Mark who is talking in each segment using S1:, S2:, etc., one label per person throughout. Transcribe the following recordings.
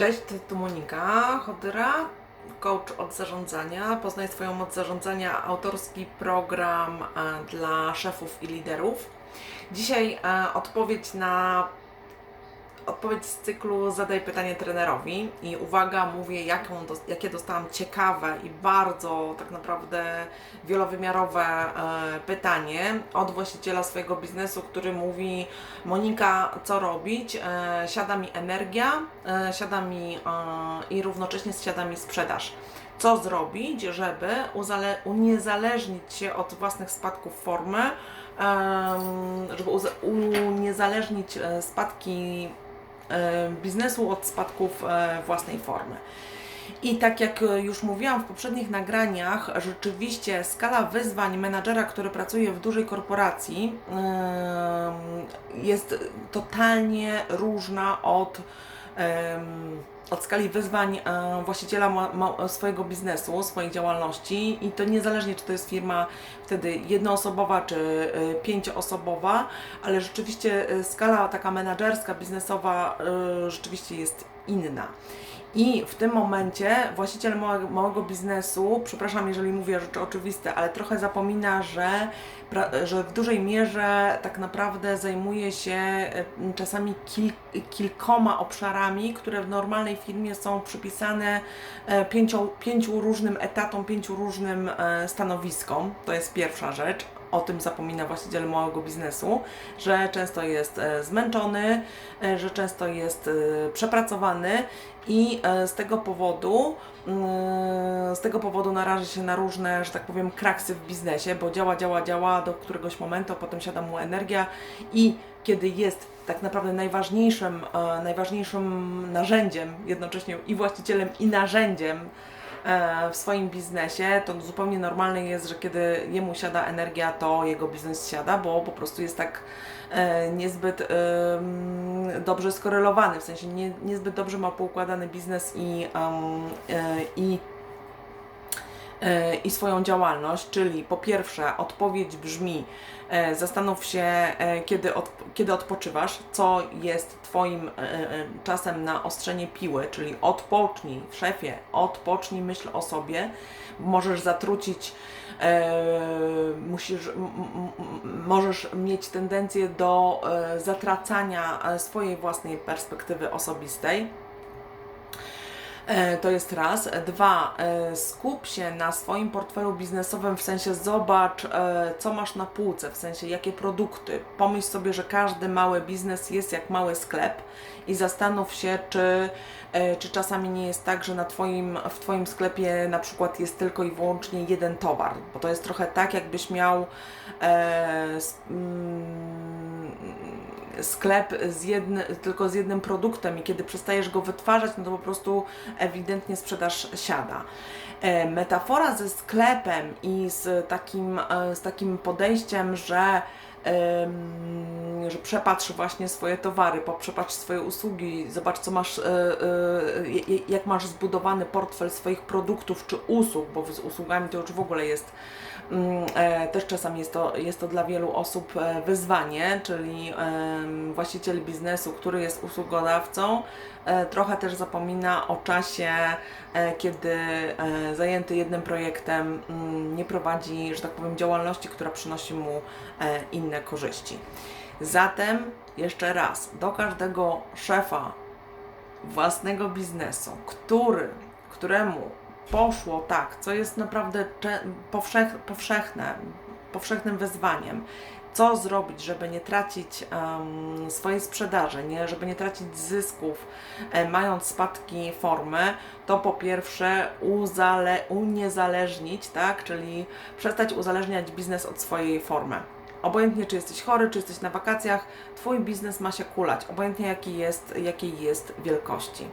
S1: Cześć, tu Monika Chodyra, coach od zarządzania. Poznaj swoją moc zarządzania, autorski program e, dla szefów i liderów. Dzisiaj e, odpowiedź na odpowiedź z cyklu Zadaj pytanie trenerowi i uwaga, mówię jaką, jakie dostałam ciekawe i bardzo tak naprawdę wielowymiarowe e, pytanie od właściciela swojego biznesu, który mówi Monika, co robić? E, siada mi energia, e, siada mi i równocześnie siada mi sprzedaż. Co zrobić, żeby uniezależnić się od własnych spadków formy, żeby uniezależnić spadki biznesu od spadków e, własnej formy. I tak jak e, już mówiłam w poprzednich nagraniach, rzeczywiście skala wyzwań menadżera, który pracuje w dużej korporacji, jest totalnie różna od, od skali wyzwań e, właściciela ma, swojego biznesu, swojej działalności i to niezależnie, czy to jest firma wtedy jednoosobowa, czy e, pięcioosobowa, ale rzeczywiście e, skala taka menadżerska, biznesowa e, rzeczywiście jest inna. I w tym momencie właściciel małego, biznesu, przepraszam, jeżeli mówię rzeczy oczywiste, ale trochę zapomina, że, że w dużej mierze tak naprawdę zajmuje się e, czasami kil, kilkoma obszarami, które w normalnej firmie są przypisane e, pięciu, pięciu różnym etatom, pięciu różnym e, stanowiskom. To jest pierwsza rzecz. O tym zapomina właściciel małego biznesu, że często jest e, zmęczony, e, że często jest e, przepracowany i z tego powodu mm, z tego powodu naraży się na różne, że tak powiem, kraksy w biznesie, bo działa, działa, działa do któregoś momentu, potem siada mu energia i kiedy jest tak naprawdę najważniejszym, najważniejszym narzędziem, jednocześnie i właścicielem, i narzędziem w swoim biznesie, to zupełnie normalne jest, że kiedy jemu siada energia, to jego biznes siada, bo po prostu jest tak e, niezbyt dobrze skorelowany, w sensie nie, niezbyt dobrze ma poukładany biznes i, e, i e, i swoją działalność, czyli po pierwsze odpowiedź brzmi e, zastanów się e, kiedy, od, kiedy odpoczywasz, co jest Twoim e, e, czasem na ostrzenie piły, czyli odpocznij, szefie, odpocznij, myśl o sobie, możesz zatrucić e, musisz, możesz mieć tendencję do e, zatracania e, swojej własnej perspektywy osobistej. E, To jest raz. Dwa, e, skup się na swoim portfelu biznesowym, w sensie zobacz, e, co masz na półce, w sensie jakie produkty. Pomyśl sobie, że każdy mały biznes jest jak mały sklep i zastanów się, czy, czy czasami nie jest tak, że na twoim, w Twoim sklepie na przykład jest tylko i wyłącznie jeden towar, bo to jest trochę tak, jakbyś miał e, s- mm, sklep z jedny, tylko z jednym produktem i kiedy przestajesz go wytwarzać, no to po prostu ewidentnie sprzedaż siada. E, Metafora ze sklepem i z takim, e, z takim podejściem, że że przepatrz właśnie swoje towary, poprzepatrz swoje usługi, zobacz co masz, e, e, jak masz zbudowany portfel swoich produktów czy usług, bo z usługami to już w ogóle jest Mm, e, Też czasami jest to, jest to dla wielu osób wyzwanie, czyli właściciel biznesu, który jest usługodawcą, trochę też zapomina o czasie, kiedy zajęty jednym projektem mm, nie prowadzi, że tak powiem, działalności, która przynosi mu e, inne korzyści. Zatem jeszcze raz, do każdego szefa własnego biznesu, który, któremu poszło tak, co jest naprawdę powszech, powszechne, powszechnym wyzwaniem, co zrobić, żeby nie tracić em, swojej sprzedaży, nie, żeby nie tracić zysków, e, mając spadki formy, to po pierwsze uzale, uniezależnić, tak, czyli przestać uzależniać biznes od swojej formy. Obojętnie, czy jesteś chory, czy jesteś na wakacjach, Twój biznes ma się kulać, obojętnie jaki jest, jakiej jest wielkości.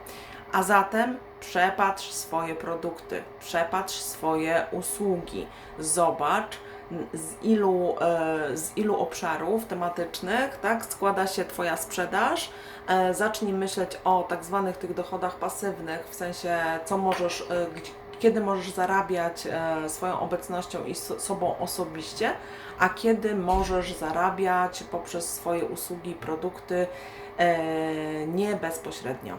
S1: A zatem przepatrz swoje produkty, przepatrz swoje usługi, zobacz z ilu, e, z ilu obszarów tematycznych tak, składa się Twoja sprzedaż. E, zacznij myśleć o tak zwanych tych dochodach pasywnych, w sensie co możesz, e, kiedy możesz zarabiać e, swoją obecnością i so, sobą osobiście, a kiedy możesz zarabiać poprzez swoje usługi, produkty e, nie bezpośrednio.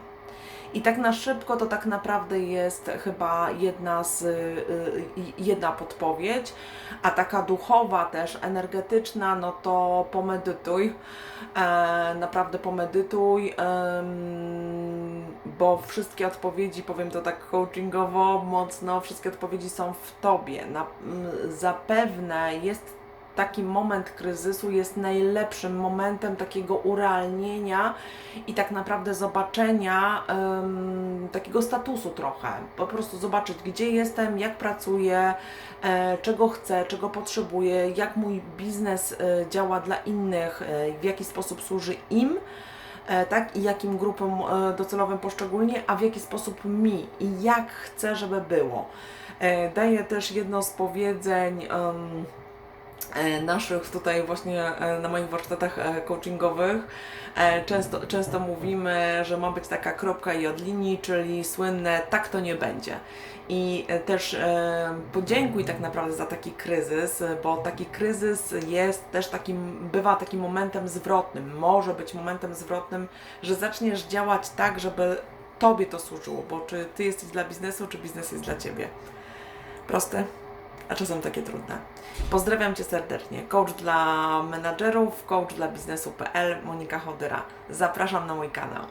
S1: I tak na szybko to tak naprawdę jest chyba jedna z, y, y, jedna podpowiedź, a taka duchowa też, energetyczna, no to pomedytuj, e, naprawdę pomedytuj, bo wszystkie odpowiedzi, powiem to tak coachingowo mocno, wszystkie odpowiedzi są w Tobie. Na, zapewne jest taki moment kryzysu jest najlepszym momentem takiego urealnienia i tak naprawdę zobaczenia takiego statusu trochę. Po prostu zobaczyć, gdzie jestem, jak pracuję, e, czego chcę, czego potrzebuję, jak mój biznes e, działa dla innych, e, w jaki sposób służy im. E, Tak, i jakim grupom e, docelowym poszczególnie, a w jaki sposób mi i jak chcę, żeby było. E, Daję też jedno z powiedzeń e, naszych tutaj właśnie e, na moich warsztatach e, coachingowych. E, Często, często mówimy, że ma być taka kropka i od linii, czyli słynne tak to nie będzie. I e, też e, podziękuj tak naprawdę za taki kryzys, e, bo taki kryzys jest też takim, bywa takim momentem zwrotnym, może być momentem zwrotnym, że zaczniesz działać tak, żeby Tobie to służyło, bo czy Ty jesteś dla biznesu, czy biznes jest dla Ciebie. Proste, a czasem takie trudne. Pozdrawiam Cię serdecznie. Coach dla menadżerów, coach dla biznesu.pl, Monika Chodyra. Zapraszam na mój kanał.